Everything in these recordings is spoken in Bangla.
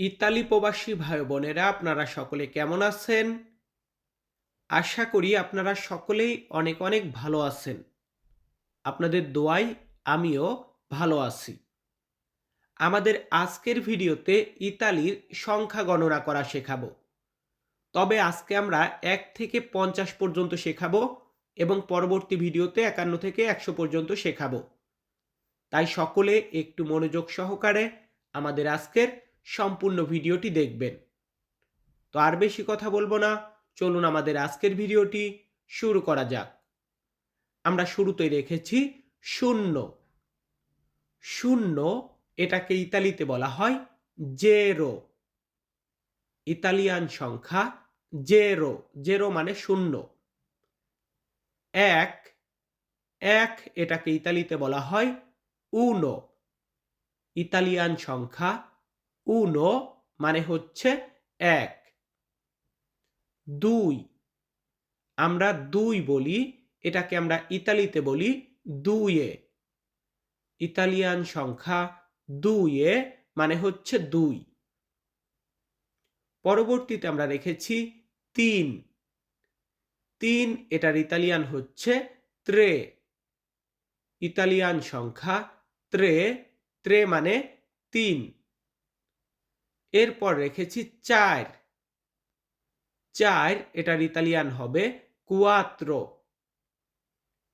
ইতালি প্রবাসী ভাই বোনেরা, আপনারা সকলে কেমন আছেন? আশা করি আপনারা সকলেই অনেক অনেক ভালো আছেন। আপনাদের দোয়াই আমিও ভালো আছি। আমাদের আজকের ভিডিওতে ইতালির সংখ্যা গণনা করা শেখাবো। তবে আজকে আমরা এক থেকে পঞ্চাশ পর্যন্ত শেখাবো এবং পরবর্তী ভিডিওতে একান্ন থেকে একশো পর্যন্ত শেখাবো। তাই সকলে একটু মনোযোগ সহকারে আমাদের আজকের সম্পূর্ণ ভিডিওটি দেখবেন। তো আর বেশি কথা বলব না, চলুন আমাদের আজকের ভিডিওটি শুরু করা যাক। আমরা শুরুতে রেখেছি শূন্য। শূন্য এটাকে ইতালিতে বলা হয় জেরো। ইতালিয়ান সংখ্যা জেরো। জেরো মানে শূন্য। এক এক এটাকে ইতালিতে বলা হয় উনো। ইতালিয়ান সংখ্যা উনো মানে হচ্ছে এক। দুই, আমরা দুই বলি, এটাকে আমরা ইতালিতে বলি দুইয়ে। ইতালিয়ান সংখ্যা দুইয়ে মানে হচ্ছে দুই। পরবর্তীতে আমরা রেখেছি তিন। তিন, এটার ইতালিয়ান হচ্ছে ত্রে। ইতালিয়ান সংখ্যা ত্রে। ত্রে মানে তিন। এরপর রেখেছি চার। চার, এটার ইতালিয়ান হবে কুয়াত্রো।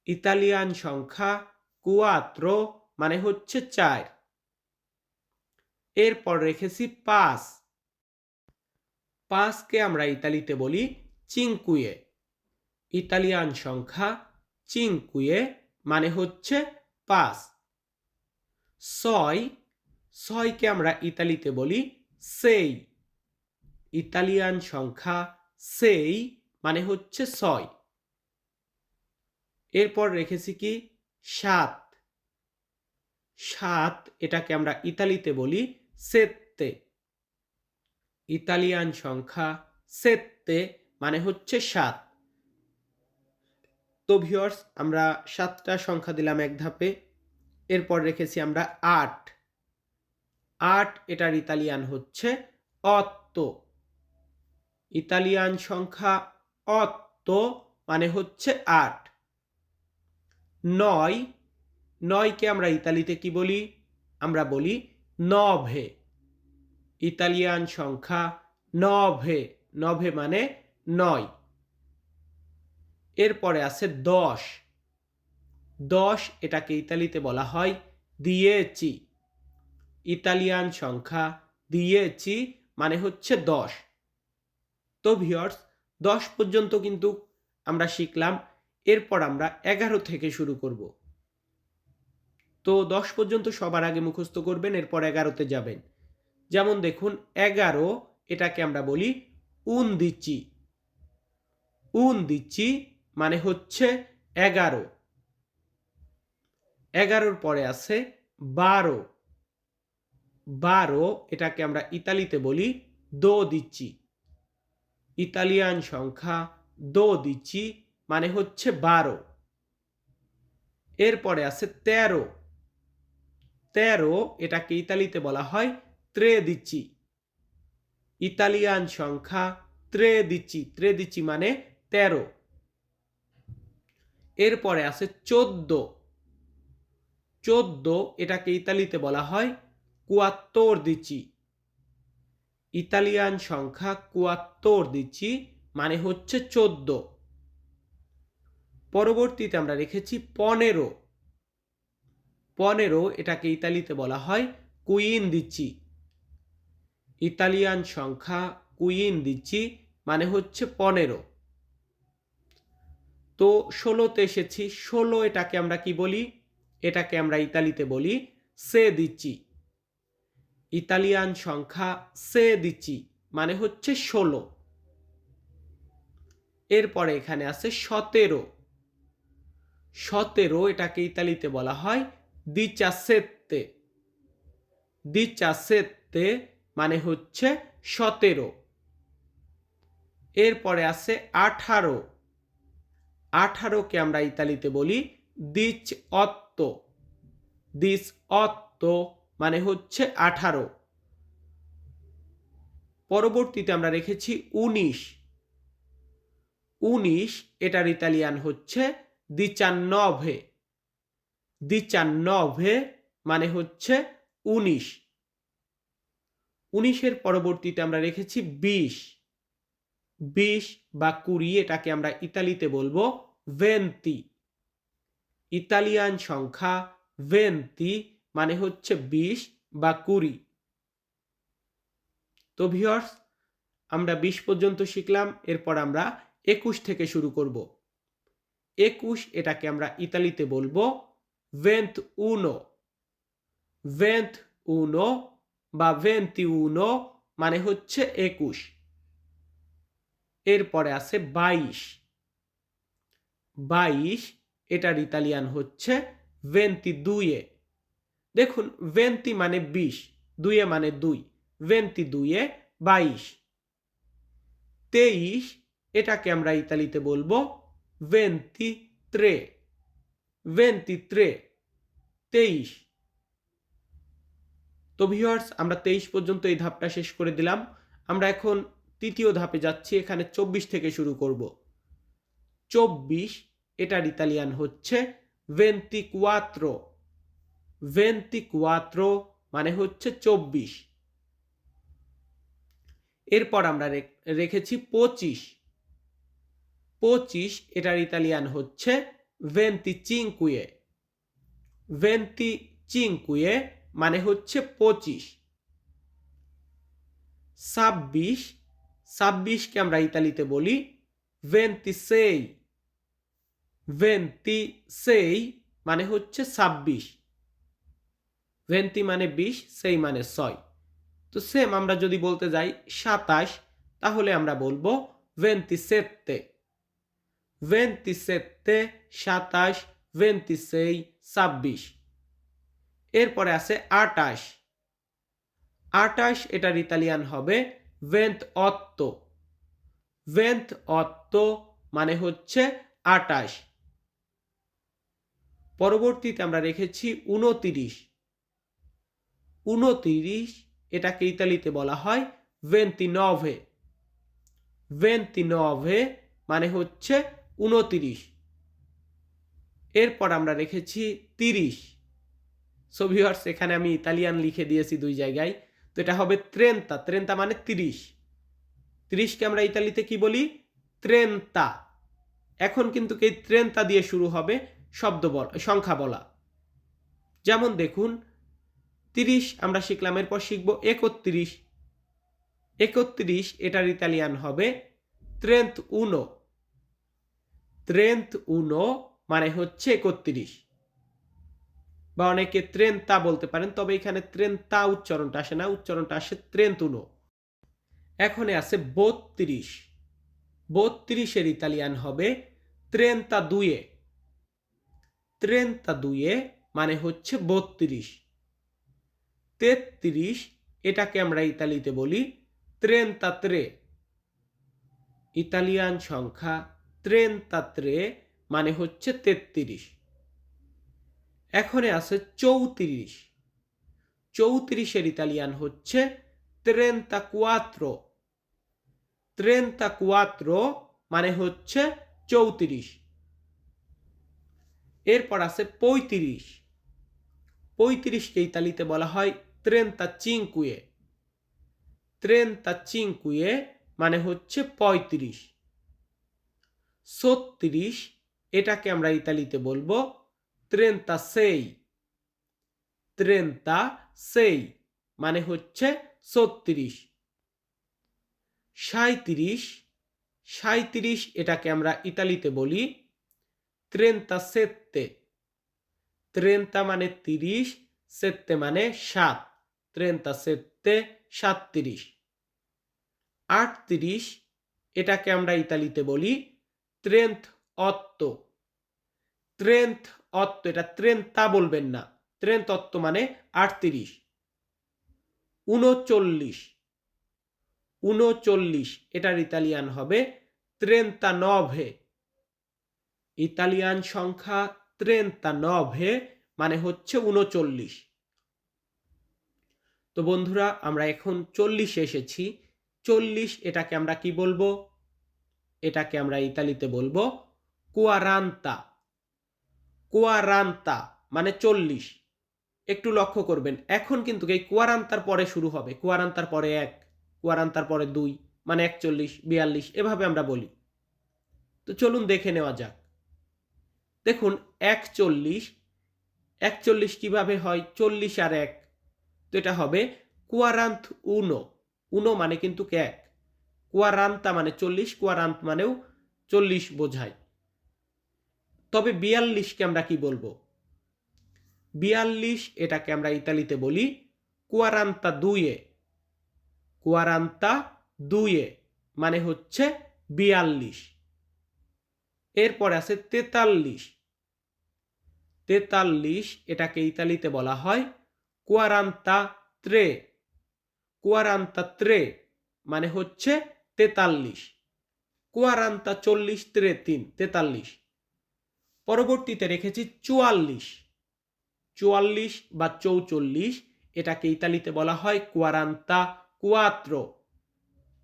ইতালিয়ান সংখ্যা কুয়াত্রো মানে হচ্ছে চার। এরপর রেখেছি পাঁচ। পাঁচকে আমরা ইতালিতে বলি চিঙ্কুয়ে। ইতালিয়ান সংখ্যা চিঙ্কুয়ে মানে হচ্ছে পাঁচ। ছয়, ছয়কে আমরা ইতালিতে বলি সেই। ইতালিয়ান সংখ্যা সেই মানে হচ্ছে ছয়। এরপর রেখেছি কি? সাত। সাত এটাকে আমরা ইতালিতে বলি সেত্তে। ইতালিয়ান সংখ্যা সেত্তে মানে হচ্ছে সাত। তো ভিওর্স আমরা সাতটা সংখ্যা দিলাম এক ধাপে। এরপর রেখেছি আমরা আট। আট, এটার ইতালিয়ান হচ্ছে অত্ত। ইতালিয়ান সংখ্যা অত্ত মানে হচ্ছে আট। নয়, নয়কে আমরা ইতালিতে কি বলি? আমরা বলি নভে। ইতালিয়ান সংখ্যা নভে নভে মানে নয়। এরপরে আছে দশ। দশ, এটাকে ইতালিতে বলা হয় দিয়েছি ইতালিয়ান সংখ্যা দিয়েছি মানে হচ্ছে দশ। তো ভিওর্স দশ পর্যন্ত কিন্তু আমরা শিখলাম, এরপর আমরা এগারো থেকে শুরু করব। তো দশ পর্যন্ত সবার আগে মুখস্থ করবেন, এরপর এগারোতে যাবেন। যেমন দেখুন, এগারো, এটাকে আমরা বলি উন দিচ্ছি। উন দিচ্ছি মানে হচ্ছে এগারো। এগারোর পরে আছে বারো। বারো, এটাকে আমরা ইতালিতে বলি দো দিচ্ছি ইতালিয়ান সংখ্যা দো দিচ্ছি মানে হচ্ছে বারো। এরপরে আছে তেরো। তেরো, এটাকে ইতালিতে বলা হয় ত্রে দিচ্ছি ইতালিয়ান সংখ্যা ত্রে দিচ্ছি ত্রে দিচ্ছি মানে তেরো। এরপরে আছে চোদ্দ। চোদ্দ, এটাকে ইতালিতে বলা হয় কুয়াত্তর দিচ্ছি। ইতালিয়ান সংখ্যা কুয়াত্তর দিচ্ছি মানে হচ্ছে চোদ্দ। পরবর্তীতে আমরা রেখেছি পনেরো। পনেরো এটাকে ইতালিতে বলা হয় কুইন দিচ্ছি। ইতালিয়ান সংখ্যা কুইন দিচ্ছি মানে হচ্ছে পনেরো। তো ষোলোতে এসেছি, ষোলো এটাকে আমরা কি বলি? এটাকে আমরা ইতালিতে বলি সে দিচ্ছি। ইতালিয়ান সংখ্যা সে দিচ্ছি মানে হচ্ছে ষোলো। এরপরে এখানে আছে সতেরো। সতেরো এটাকে ইতালিতে বলা হয় দিচাসেত্তে। দিচাসেত্তে মানে হচ্ছে সতেরো। এরপরে আছে আঠারো। আঠারোকে আমরা ইতালিতে বলি দিচ অত্ত দিস অত্ত মানে হচ্ছে আঠারো। পরবর্তীতে আমরা রেখেছি উনিশ। উনিশ, এটার ইতালিয়ান হচ্ছে দিচান্নভে। দিচান্নভে মানে হচ্ছে উনিশ। উনিশের পরবর্তীতে আমরা রেখেছি বিশ। বিশ বা কুড়ি, এটাকে আমরা ইতালিতে বলব ভেন্তি। ইতালিয়ান সংখ্যা ভেন্তি মানে হচ্ছে বিশ বা কুড়ি। তো ভিওর্স আমরা বিশ পর্যন্ত শিখলাম, এরপর আমরা একুশ থেকে শুরু করব। একুশ এটাকে আমরা ইতালিতে বলব ভেন্ত উনো ভেন্ত উনো বা ভেন্তি উনো মানে হচ্ছে একুশ। এরপরে আছে বাইশ। বাইশ, এটার ইতালিয়ান হচ্ছে ভেন্তি দুইয়ে দেখুন ভেন্তি মানে বিশ, দুইয়ে মানে দুই ভেন্তি দুইয়ে বাইশ। তেইশ, এটাকে আমরা ইতালিতে বলব ভেন্তি ত্রে ভেন্তি ত্রে তেইশ। তো ভিউয়ার্স আমরা তেইশ পর্যন্ত এই ধাপটা শেষ করে দিলাম। আমরা এখন তৃতীয় ধাপে যাচ্ছি, এখানে চব্বিশ থেকে শুরু করব। চব্বিশ, এটার ইতালিয়ান হচ্ছে ভেন্তি কুয়াত্রো ভেন্তি কুয়াত্রো মানে হচ্ছে চব্বিশ। এরপর আমরা রেখেছি পঁচিশ। পঁচিশ, এটার ইতালিয়ান হচ্ছে ভেন্তি চিংকুয়ে ভেন্তি চিংকুয়ে মানে হচ্ছে পঁচিশ। ছাব্বিশ, ছাব্বিশকে আমরা ইতালিতে বলি ভেন্তি সেই ভেন্তি সেই মানে হচ্ছে ছাব্বিশ। ভেন্তি মানে বিশ, সেই মানে ছয়। তো সেম আমরা যদি বলতে যাই সাতাশ, তাহলে আমরা বলব ভেন্তি সেত্তে ভেন্তি সেত্তে সাতাশ ভেন্তি সেই, ছাব্বিশ। এরপরে আছে আটাশ। আটাশ, এটার ইতালিয়ান হবে ভেন্ত অত্ত ভেন্ত অত্ত মানে হচ্ছে আটাশ। পরবর্তীতে আমরা রেখেছি উনতিরিশ। উনতিরিশ এটাকে ইতালিতে বলা হয় ভেন্তি নভে ভেন্তি নভে মানে হচ্ছে উনতিরিশ এরপর আমরা রেখেছি তিরিশ। সো ভিউয়ার্স এখানে আমি ইতালিয়ান লিখে দিয়েছি দুই জায়গায়। তো এটা হবে ত্রেন্তা ত্রেন্তা মানে তিরিশ। তিরিশকে আমরা ইতালিতে কি বলি? ত্রেন্তা এখন কিন্তু এই ত্রেন্তা দিয়ে শুরু হবে শব্দ বল, সংখ্যা বলা। যেমন দেখুন তিরিশ আমরা শিখলাম, এরপর শিখব একত্রিশ। একত্রিশ, এটার ইতালিয়ান হবে ত্রেন্থ উনো। ত্রেন্থ উনো মানে হচ্ছে একত্রিশ। বা অনেকে ত্রেন্তা বলতে পারেন, তবে এখানে ত্রেন্তা উচ্চারণটা আসে না, উচ্চারণটা আসে ত্রেন্তুনো এখানে আছে বত্রিশ। বত্রিশের ইতালিয়ান হবে ত্রেন্তা দুয়ে। ত্রেন্তা দুয়ে মানে হচ্ছে বত্রিশ। তেত্রিশ, এটাকে আমরা ইতালিতে বলি ত্রেন্তা ত্রে ইতালিয়ান সংখ্যা ত্রেন্তা ত্রে মানে হচ্ছে তেত্রিশ। এখানে আছে চৌত্রিশ। চৌত্রিশের ইতালিয়ান হচ্ছে ত্রেন্তা কুয়াত্রো ত্রেন্তা কুয়াত্রো মানে হচ্ছে চৌত্রিশ। এরপর আছে পঁয়ত্রিশ। পঁয়ত্রিশকে ইতালিতে বলা হয় ত্রেন্তা চিংকুয়ে ত্রেন্তা চিংকুয়ে মানে হচ্ছে পঁয়ত্রিশ। ছত্রিশ, এটাকে আমরা ইতালিতে বলব ত্রেন্তা সেই ত্রেন্তা সেই মানে হচ্ছে ছত্রিশ। সাঁত্রিশ সাঁত্রিশ এটাকে আমরা ইতালিতে বলি ত্রেন্তা সেত্তে ত্রেন্তা মানে তিরিশ সেত্তে মানে সাত। ত্রেন্তা সেত্তে সাতত্রিশ। আটত্রিশ, এটাকে আমরা ইতালিতে বলি ত্রেন্থ অত্ত। ত্রেন্থ অত্ত, এটা ত্রেন্তা বলবেন না। ত্রেন্থ অত্ত মানে আটত্রিশ। উনচল্লিশ। উনচল্লিশ, এটার ইতালিয়ান হবে ত্রেন্তা নভে। ইতালিয়ান সংখ্যা ত্রেন্তা নভে মানে হচ্ছে উনচল্লিশ। তো বন্ধুরা, আমরা এখন চল্লিশে এসেছি। চল্লিশ, এটাকে আমরা কি বলব? এটাকে আমরা ইতালিতে বলব কুয়ারান্তা। কুয়ারান্তা মানে চল্লিশ। একটু লক্ষ্য করবেন, এখন কিন্তু এই কুয়ারান্তার পরে শুরু হবে। কুয়ারান্তার পরে এক, কুয়ারান্তার পরে দুই মানে একচল্লিশ, বিয়াল্লিশ, এভাবে আমরা বলি। তো চলুন দেখে নেওয়া যাক। দেখুন, একচল্লিশ একচল্লিশ কীভাবে হয়? চল্লিশ আর এক তো এটা হবে কুয়ারান্ত উনো। উনো মানে কিন্তু এক? কুয়ারান্তা মানে চল্লিশ, কুয়ারান্ত মানেও চল্লিশ বোঝায়। তবে বিয়াল্লিশকে আমরা কি বলব? বিয়াল্লিশ এটাকে আমরা ইতালিতে বলি কুয়ারান্তা দুইয়ে। কুয়ারান্তা দুয়ে মানে হচ্ছে বিয়াল্লিশ। এরপরে আছে তেতাল্লিশ। তেতাল্লিশ এটাকে ইতালিতে বলা হয় কুয়ারান্তা ত্রে কুয়ারান্তা ত্রে মানে হচ্ছে তেতাল্লিশ। কুয়ারান্তা চল্লিশ ত্রে তিন, তেতাল্লিশ। পরবর্তীতে রেখেছি চুয়াল্লিশ। চুয়াল্লিশ বা চৌচল্লিশ, এটাকে ইতালিতে বলা হয় কুয়ারান্তা কুয়াত্রো।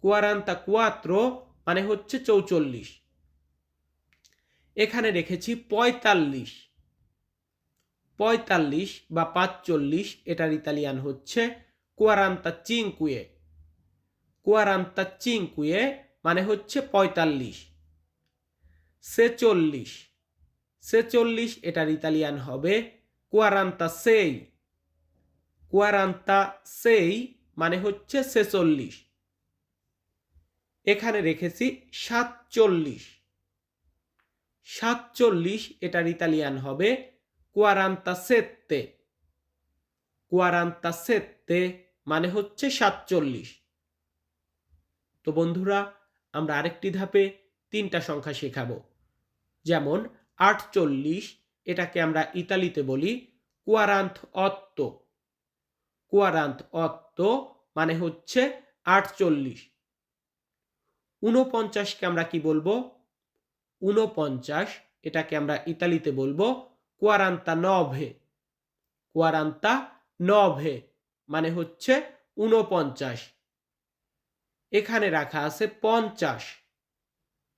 কুয়ারান্তা কুয়াত্রো মানে হচ্ছে চৌচল্লিশ। এখানে রেখেছি পঁয়তাল্লিশ। পঁয়তাল্লিশ বা পাঁচচল্লিশ, এটার ইতালিয়ান হচ্ছে কুয়ারান্তা চিংকুয়ে কুয়ারান্তা চিংকুয়ে মানে হচ্ছে পঁয়তাল্লিশ। ছেচল্লিশ। ছেচল্লিশ, এটার ইতালিয়ান হবে কুয়ারান্তা সেই কুয়ারান্তা সেই মানে হচ্ছে ছেচল্লিশ। এখানে রেখেছি সাতচল্লিশ। সাতচল্লিশ, এটার ইতালিয়ান হবে কুয়ারান্তা সেত্তে কুয়ারান্তা সেত্তে মানে হচ্ছে সাতচল্লিশ। তো বন্ধুরা, আমরা আরেকটি ধাপে তিনটা সংখ্যা শেখাবো। যেমন আটচল্লিশ, এটাকে আমরা ইতালিতে বলি কুয়ারান্ত অত্ত কুয়ারান্ত অত্ত মানে হচ্ছে আটচল্লিশ। ঊনপঞ্চাশকে আমরা কি বলব? ঊনপঞ্চাশ, এটাকে আমরা ইতালিতে বলব কুয়ারান্তা নভে কুয়ারান্তা নভে মানে হচ্ছে ঊনপঞ্চাশ। এখানে রাখা আছে পঞ্চাশ।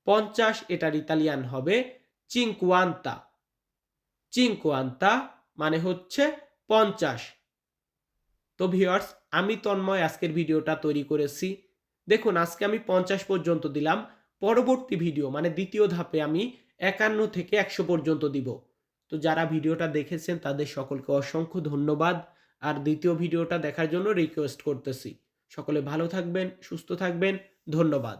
পঞ্চাশ এটার ইতালিয়ান হবে চিঙ্কুয়ান্তা চিঙ্কুয়ান্তা মানে হচ্ছে পঞ্চাশ। তো ভিওয়ার্স আমি তন্ময় আজকের ভিডিওটা তৈরি করেছি। দেখুন, আজকে আমি পঞ্চাশ পর্যন্ত দিলাম। পরবর্তী ভিডিও মানে দ্বিতীয় ধাপে আমি একান্ন থেকে একশো পর্যন্ত দিব। তো যারা ভিডিওটা দেখেছেন, তাদের সকলকে অসংখ্য ধন্যবাদ। আর দ্বিতীয় ভিডিওটা দেখার জন্য রিকোয়েস্ট করতেছি। সকলে ভালো থাকবেন, সুস্থ থাকবেন, ধন্যবাদ।